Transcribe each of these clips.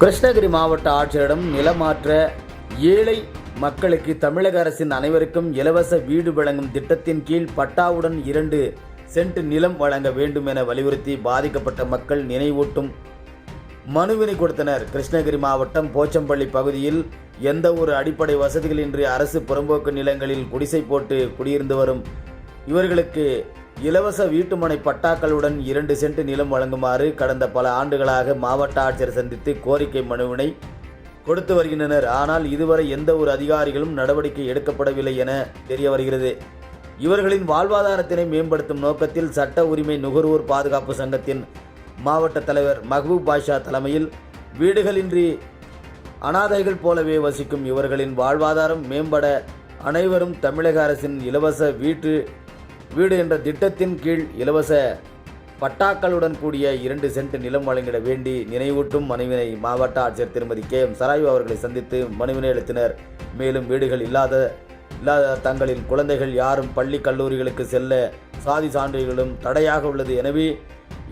கிருஷ்ணகிரி மாவட்ட ஆட்சியரிடம் நிலமாற்ற ஏழை மக்களுக்கு தமிழக அரசின் அனைவருக்கும் இலவச வீடு வழங்கும் திட்டத்தின் கீழ் பட்டாவுடன் இரண்டு சென்ட் நிலம் வழங்க வேண்டும் என வலியுறுத்தி பாதிக்கப்பட்ட மக்கள் நினைவூட்டும் மனுவினை கொடுத்தனர். கிருஷ்ணகிரி மாவட்டம் போச்சம்பள்ளி பகுதியில் எந்த ஒரு அடிப்படை வசதிகளின்றி அரசு புறம்போக்கு நிலங்களில் குடிசை போட்டு குடியிருந்து வரும். இவர்களுக்கு இலவச வீட்டுமனை பட்டாக்களுடன் இரண்டு சென்ட் நிலம் வழங்குமாறு கடந்த பல ஆண்டுகளாக மாவட்ட ஆட்சியர் சந்தித்து கோரிக்கை மனுவினை கொடுத்து வருகின்றனர். ஆனால் இதுவரை எந்த ஒரு அதிகாரிகளும் நடவடிக்கை எடுக்கப்படவில்லை என தெரிய வருகிறது. இவர்களின் வாழ்வாதாரத்தினை மேம்படுத்தும் நோக்கத்தில் சட்ட உரிமை நுகர்வோர் பாதுகாப்பு சங்கத்தின் மாவட்ட தலைவர் மஹ்பூப் பாஷா தலைமையில் வீடுகளின்றி அனாதைகள் போலவே வசிக்கும் இவர்களின் வாழ்வாதாரம் மேம்பட அனைவரும் தமிழக அரசின் இலவச வீட்டு வீடு என்ற திட்டத்தின் கீழ் இலவச பட்டாக்களுடன் கூடிய இரண்டு சென்ட் நிலம் வழங்கிட வேண்டி நினைவூட்டும் மனுவினை மாவட்ட ஆட்சியர் திருமதி கே எம் சராயு அவர்களை சந்தித்து மனுவினை அளித்தனர். மேலும் வீடுகள் இல்லாத இல்லாத தங்களின் குழந்தைகள் யாரும் பள்ளி கல்லூரிகளுக்கு செல்ல சாதி சான்றுகளும் தடையாக உள்ளது. எனவே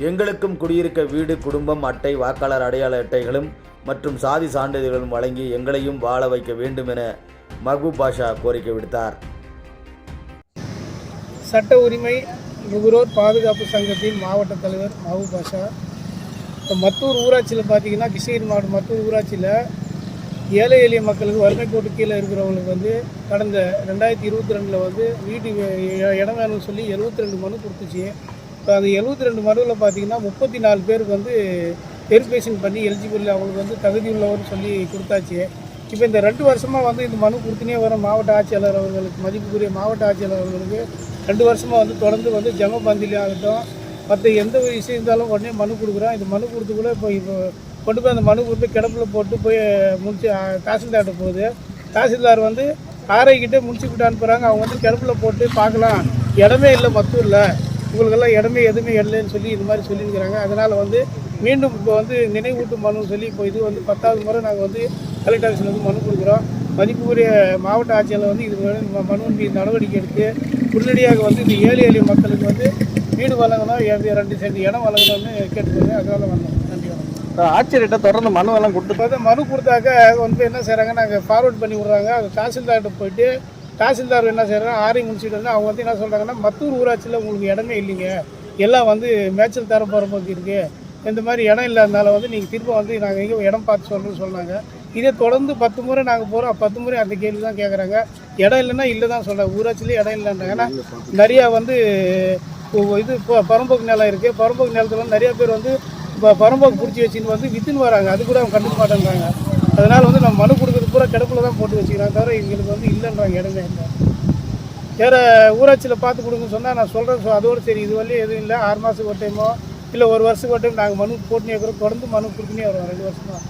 எங்களுக்கும் குடியிருக்க வீடு குடும்பம் அட்டை வாக்காளர் அடையாள அட்டைகளும் மற்றும் சாதி சான்றிதழ்களும் வழங்கி எங்களையும் வாழ வைக்க வேண்டும் என மஹபூப் பாஷா கோரிக்கை விடுத்தார். சட்ட உரிமை நுகர்வோர் பாதுகாப்பு சங்கத்தின் மாவட்ட தலைவர் மகு பாஷா. இப்போ மத்தூர் ஊராட்சியில் பார்த்தீங்கன்னா கிருஷ்ணகிரி மாவட்டம் மத்தூர் ஊராட்சியில் ஏழை எளிய மக்களுக்கு வறுமை கோட்டு கீழே இருக்கிறவங்களுக்கு வந்து கடந்த ரெண்டாயிரத்தி இருபத்தி ரெண்டில் வந்து வீட்டு இடம் வேணும்னு சொல்லி எழுபத்தி ரெண்டு மனு கொடுத்துச்சு. இப்போ அந்த எழுபத்தி ரெண்டு மனுவில் பார்த்தீங்கன்னா முப்பத்தி நாலு பேருக்கு வந்து வெரிஃபிகேஷன் பண்ணி எலிஜிபிள் அவங்களுக்கு வந்து தகுதி உள்ளவர்னு சொல்லி கொடுத்தாச்சு. இப்போ இந்த ரெண்டு வருஷமாக வந்து இந்த மனு கொடுத்துனே வர மாவட்ட ஆட்சியாளர் அவர்களுக்கு மதிப்புக்குரிய மாவட்ட ஆட்சியாளர் அவர்களுக்கு ரெண்டு வருஷமாக வந்து தொடர்ந்து வந்து ஜம பந்திலி ஆகட்டும் மற்ற எந்த ஒரு விஷயம் இருந்தாலும் உடனே மனு கொடுக்குறோம் இந்த மனு கொடுத்து கூட இப்போ இப்போ கொண்டு போய் அந்த மனு கொடுத்து கிடப்பில் போட்டு போய் முடிச்சு தாசில்தார்கிட்ட போகுது. தாசில்தார் வந்து ஆரைக்கிட்டே முடிச்சு விட்டு அனுப்புகிறாங்க அவங்க வந்து கிடப்பில் போட்டு பார்க்கலாம். இடமே இல்லை மத்தூரில். உங்களுக்கெல்லாம் இடமே எதுவுமே இல்லைன்னு சொல்லி இது மாதிரி சொல்லியிருக்கிறாங்க. அதனால் வந்து மீண்டும் இப்போ வந்து நினைவூட்டும் மனு சொல்லி இப்போ இது வந்து பத்தாவது முறை நாங்கள் வந்து கலெக்டர் ஆஃபீஸில் வந்து மனு கொடுக்குறோம். மதிப்புக்குரிய மாவட்ட ஆட்சியாளர் வந்து இது மாதிரி ம- மனுவின் மீது நடவடிக்கை எடுத்து உடனடியாக வந்து இந்த ஏழை எளிய மக்களுக்கு வந்து வீடு வழங்கணும் ரெண்டு சென்ட் இடம் வழங்கணும்னு கேட்டுக்கிறேன் அதனால வந்தோம். நன்றி வணக்கம். ஆட்சியர்கிட்ட தொடர்ந்து மனு எல்லாம் கொடுத்து வந்து மனு கொடுத்தாக்க வந்து என்ன செய்கிறாங்க நாங்கள் ஃபார்வர்ட் பண்ணி விட்றாங்க. அது தாசில்தார்கிட்ட போயிட்டு தாசில்தார் என்ன செய்கிறாங்க ஆரி முடிச்சுட்டு வந்து அவங்க வந்து என்ன சொல்கிறாங்கன்னா மத்தூர் ஊராட்சியில் உங்களுக்கு இடமே இல்லைங்க. எல்லாம் வந்து மேய்ச்சல் தர போகிற இருக்குது இந்த மாதிரி இடம் இல்லாதனால வந்து நீங்கள் திரும்ப வந்து நாங்கள் எங்கே இடம் பார்த்து சொல்கிறோம்னு சொன்னாங்க. இதே தொடர்ந்து பத்து முறை நாங்கள் போகிறோம் பத்து முறை அந்த கேள்வி தான் கேட்குறாங்க இடம் இல்லைன்னா இல்லை தான் சொல்கிறாங்க ஊராட்சியிலே இடம் இல்லைன்றாங்க. ஏன்னா நிறையா வந்து இது இப்போ பரம்போக்கு நிலம் இருக்குது பரம்போக்கு நிலத்துல வந்து நிறையா பேர் வந்து இப்போ பரம்போக்கு பிடிச்சி வச்சுன்னு வந்து வித்துன்னு வராங்க. அது கூட அவங்க கண்டுக்க மாட்டேங்கிறாங்க அதனால் வந்து நம்ம மனு கொடுக்க கிடப்புல தான் போட்டு வச்சுக்கிறாங்க தவிர எங்களுக்கு வந்து இல்லைன்றாங்க இடமே இல்லை. வேறு ஊராட்சியில் பார்த்து கொடுங்கன்னு சொன்னால் நான் சொல்கிறேன் ஸோ அதோடு சரி இது வரலையும் எதுவும் இல்லை. ஆறு மாதத்துக்கு ஒரு டைமோ இல்லை ஒரு வருஷத்துக்கு ஒரு டைம் நாங்கள் மனு போட்டுனே இருக்கிறோம். தொடர்ந்து மனு கொடுத்துனே வருவோம். ரெண்டு வருஷமாக